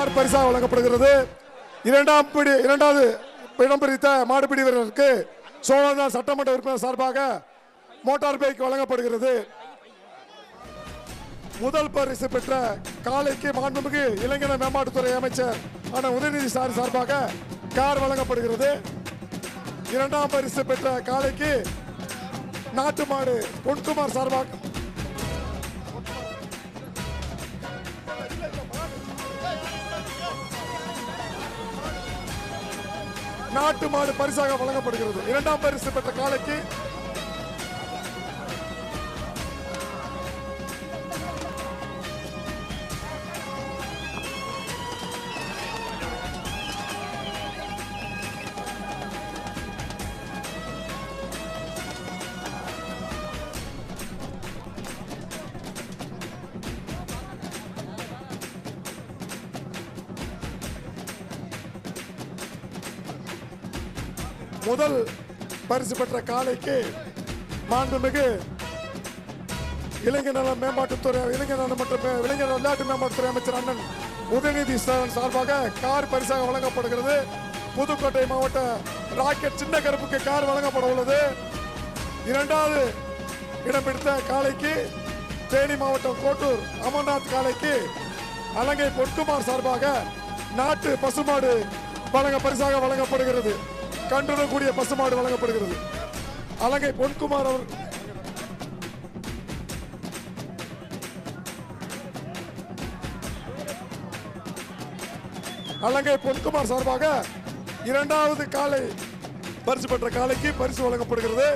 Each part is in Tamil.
கார் பரிசாக வழங்கப்படுகிறது. இரண்டாம் பிடி இரண்டாவது இடம் பிடித்த மாடுபிடி வீரருக்கு சோழந்தா சட்டமன்ற உறுப்பினர் சார்பாக மோட்டார் பைக் வழங்கப்படுகிறது. முதல் பரிசு பெற்ற காலைக்கு மாண்புமிகு இளைஞர் மேம்பாட்டுத்துறை அமைச்சர் ஆன உதயநிதி சார் சார்பாக கார் வழங்கப்படுகிறது. இரண்டாம் பரிசு பெற்ற காலைக்கு நாட்டு மாடு பொன்குமார் சார்பாக நாட்டு மாடு பரிசாக வழங்கப்படுகிறது. இரண்டாம் பரிசு பெற்ற காலைக்கு முதல் பரிசு பெற்ற காலைக்கு மாண்புமிகு இளைஞர் நல மேம்பாட்டுத்துறை இளைஞர் நல மற்றும் இளைஞர் விளையாட்டு மேம்பாட்டுத்துறை அமைச்சர் அண்ணன் உதயநிதி சார்பாக கார் பரிசாக வழங்கப்படுகிறது. புதுக்கோட்டை மாவட்ட ராக்கெட் சின்ன கருப்புக்கு கார் வழங்கப்பட உள்ளது. இரண்டாவது இடம் பிடித்த காலைக்கு தேனி மாவட்டம் கோட்டூர் அமர்நாத் காலைக்கு அலங்கை பொற்குமார் சார்பாக நாட்டு பசுமாடு வழங்க பரிசாக வழங்கப்படுகிறது. கண்டுடக்கூடிய பசுமாடு வழங்கப்படுகிறது. அலங்கை பொன்குமார் அவர் அலங்கை பொன்குமார் சார்பாக இரண்டாவது காலை பரிசு பெற்ற காலைக்கு பரிசு வழங்கப்படுகிறது.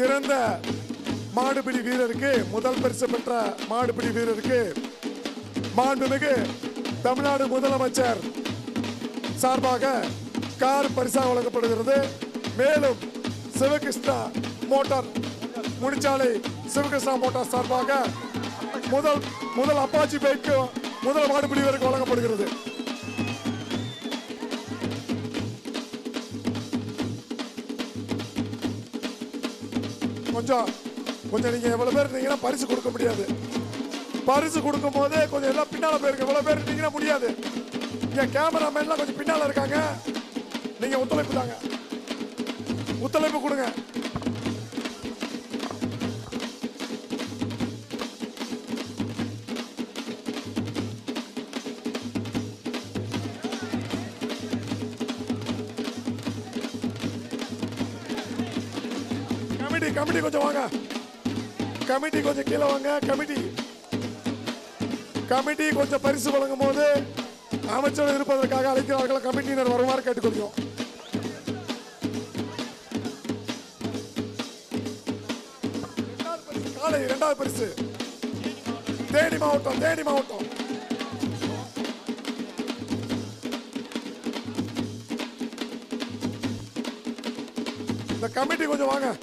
சிறந்த மாடுபிடி வீரருக்கு முதல் பரிசு பெற்ற மாடுபிடி வீரருக்கு மாண்புமிகு தமிழ்நாடு முதலமைச்சர் சார்பாக கார் பரிசாக வழங்கப்படுகிறது. மேலும் சிவகிருஷ்ணா மோட்டார் முடிச்சாலை சிவகிருஷ்ணா மோட்டார் சார்பாக முதல் முதல் அப்பாச்சி பைக்கு முதல் மாடுபிடி வீரருக்கு வழங்கப்படுகிறது. கொஞ்சம் கொஞ்சம் நீங்கள் எவ்வளோ பேர் இருந்தீங்கன்னா பரிசு கொடுக்க முடியாது. பரிசு கொடுக்கும் போது கொஞ்சம் எல்லாம் பின்னால போயிருங்க. எவ்வளோ பேர் இருந்தீங்கன்னா முடியாது. இங்கே கேமராமேன்லாம் கொஞ்சம் பின்னால இருக்காங்க. நீங்கள் ஒத்துழைப்பு தாங்க. ஒத்துழைப்பு கொடுங்க. கமிட்டி கமிட்டி கொஞ்சம் வாங்க. கமிட்டி கொஞ்சம் கீழே வாங்க கமிட்டி. கமிட்டி கொஞ்சம் பரிசு வழங்கும் போது அமைச்சர் இருப்பதற்காக அழைக்கிறார்கள். கமிட்டியினர் வருமாறு கேட்டுக்கொள்கிறோம். காலை இரண்டாவது பரிசு. தேனி மாவட்டம் தேனி மாவட்டம். இந்த கமிட்டி கொஞ்சம் வாங்க.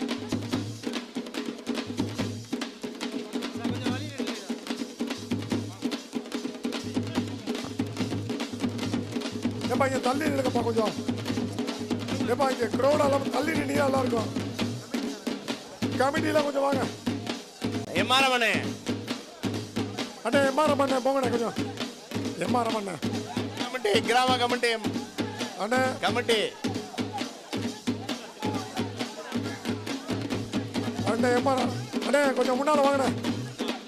இங்க தள்ளி நில்லுங்கப்பா கொஞ்சம். ஏப்பா இங்க எல்லாம் தள்ளி நின்னா நல்லா இருக்கும். கமிட்டில கொஞ்சம் வாங்க. எம்மாரமனே அண்ணே எம்ஆர்எம் அண்ணே போங்கண்ணே கொஞ்சம். எம்ஆர்எம் அண்ணே கமிட்டி கிராம கமிட்டி. அண்ணே. கமிட்டி. அண்ணே எம்ஆர்எம் அண்ணே கொஞ்சம் முன்னால வாங்கண்ணே.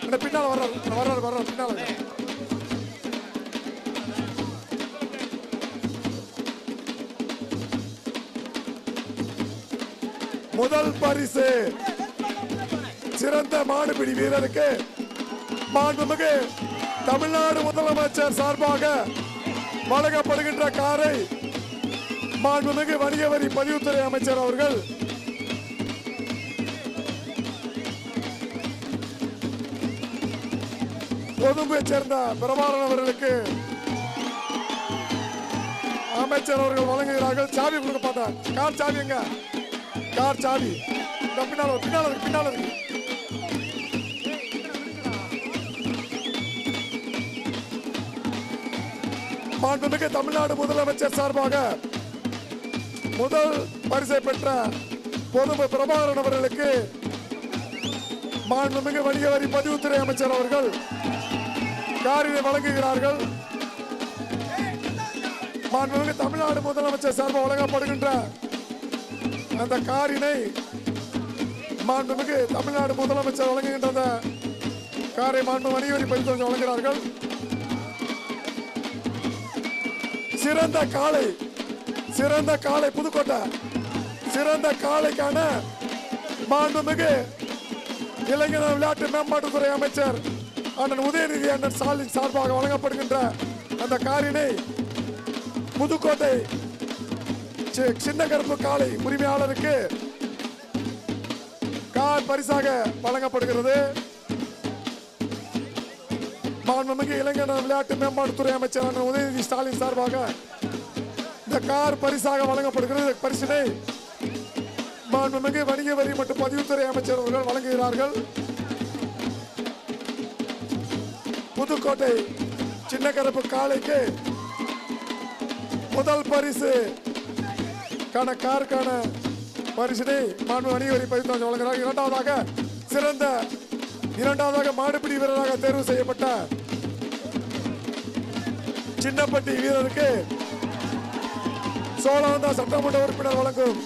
அண்ணே பின்னால வர்றாரு வர்றாரு வர்றாரு பின்னால. முதல் பரிசு. சிறந்த மாடுபிடி வீரருக்கு மாண்புமிகு தமிழ்நாடு முதலமைச்சர் சார்பாக வழங்கப்படுகின்ற காரை மாண்புமிகு வணிக வரி பதிவுத்துறை அமைச்சர் அவர்கள் கொழும்பை சேர்ந்த பிரபாரன் அவர்களுக்கு அமைச்சர் அவர்கள் வழங்குகிறார்கள். சாவி கொடுக்க பார்த்தேன் கார் சாவிங்க கார் சாவி பின்னால பின்னால பின்னால இருக்கு மாண்புமிகு தமிழ்நாடு முதலமைச்சர் சார்பாக முதல் பரிசை பெற்ற பொது பிரபாகரன் அவர்களுக்கு மாண்புமிகு வணிக வரி பதிவுத்துறை அமைச்சர் அவர்கள் காரினை வழங்குகிறார்கள். மாண்புமிகு தமிழ்நாடு முதலமைச்சர் சார்பாக வழங்கப்படுகின்ற அந்த காரினை மாண்புமிகு தமிழ்நாடு முதலமைச்சர் வழங்குகின்ற அந்த காரை மாண்பு வணிக வரி வழங்குகிறார்கள். சிறந்த காளை சிறந்த காளை புதுக்கோட்டை சிறந்த காளைக்கான மாண்புமிகு இளைஞர் விளையாட்டு மேம்பாட்டுத்துறை அமைச்சர் அண்ணன் உதயநிதி அண்ணன் ஸ்டாலின் சார்பாக வழங்கப்படுகின்ற அந்த காரினை புதுக்கோட்டை சின்ன கருப்பு காளை உரிமையாளருக்கு கார் பரிசாக வழங்கப்படுகிறது. மாண்புமிகு இளைஞர் விளையாட்டு மேம்பாட்டுத்துறை அமைச்சர் உதயநிதி ஸ்டாலின் சார்பாக இந்த கார் பரிசாக வழங்கப்படுகிறது. பரிசினை மாண்புமிகு வணிக வரி மற்றும் பதிவுத்துறை அமைச்சர் அவர்கள் வழங்குகிறார்கள். புதுக்கோட்டை சின்ன கருப்பு காளைக்கு முதல் பரிசு கணக்காருக்கான காருக்கான பரிசினை மாண்பு அணிவரி வரி வழங்குகிறார் இரண்டாவதாக சிறந்த இரண்டாவதாக மாடுபிடி வீரராக தேர்வு செய்யப்பட்ட சின்னப்பட்டி வீரருக்கு சோழவந்தா சட்டமன்ற உறுப்பினர் வழங்கும்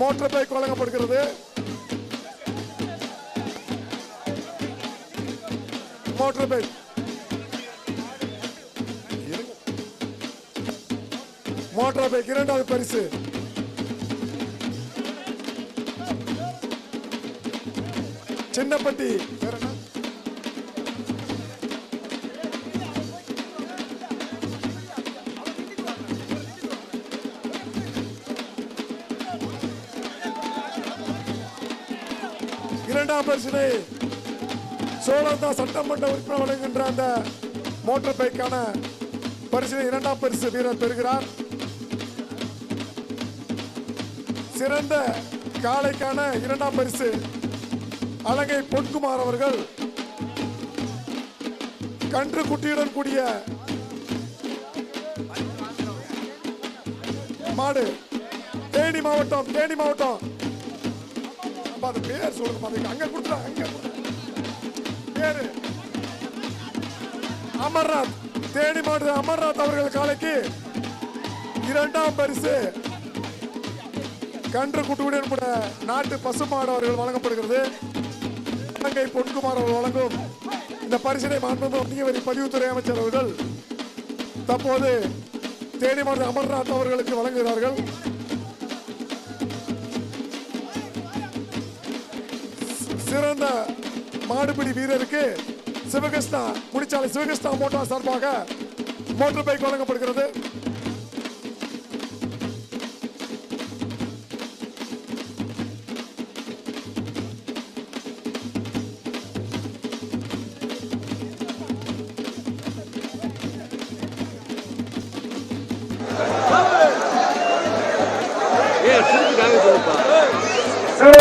மோட்டார் பைக் வழங்கப்படுகிறது. மோட்டார் பைக் மோட்டார் பைக் இரண்டாவது பரிசு சின்னப்பட்டி வேற என்ன? இரண்டாம் பரிசினை சோழந்தா சட்டமன்ற உறுப்பினர் வழங்குகின்ற அந்த மோட்டார் பைக்கான பரிசினை இரண்டாம் பரிசு வீரர் பெறுகிறார் சிறந்த காளைக்கான இரண்டாம் பரிசு அழகை பொன்குமார் அவர்கள். கன்று குட்டியுடன் கூடிய மாடு. தேனி மாவட்டம் தேனி மாவட்டம். அப்பா, அது பேர் சொல்லுங்க அங்க கொடுத்துறா அங்க பேரு அமர்நாத். தேனி மாவட்ட அமர்நாத் அவர்கள் காலைக்கு இரண்டாம் பரிசு. கன்று குட்டுவிடன் கூட நாட்டு பசுமாடு அவர்கள் வழங்கப்படுகிறது. இலங்கை பொன்குமார் அவர்கள் வழங்கும் இந்த பரிசினை மாண்பு வணிக பதிவுத்துறை அமைச்சர் அவர்கள் தற்போது தேனி மாவட்ட அமர்நாத் அவர்களுக்கு வழங்குகிறார்கள். சிறந்த மாடுபிடி வீரருக்கு சிவகிருஷ்ணா முடிச்சாலை சிவகிருஷ்ணா மோட்டார் சார்பாக மோட்டார் பைக் வழங்கப்படுகிறது.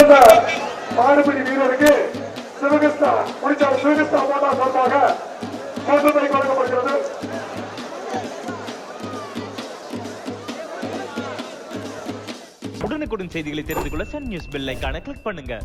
சிறந்த மாடுபிடி வீரருக்கு சிவகிருஷ்ணா முடிச்சாலை சிவகிருஷ்ணா மோட்டார் சார்பாக மோட்டார் பைக் வழங்கப்படுகிறது. உடனுக்குடன் செய்திகளை தெரிந்து கொள்ள சன் நியூஸ் பெல் ஐக்கான கிளிக் பண்ணுங்க.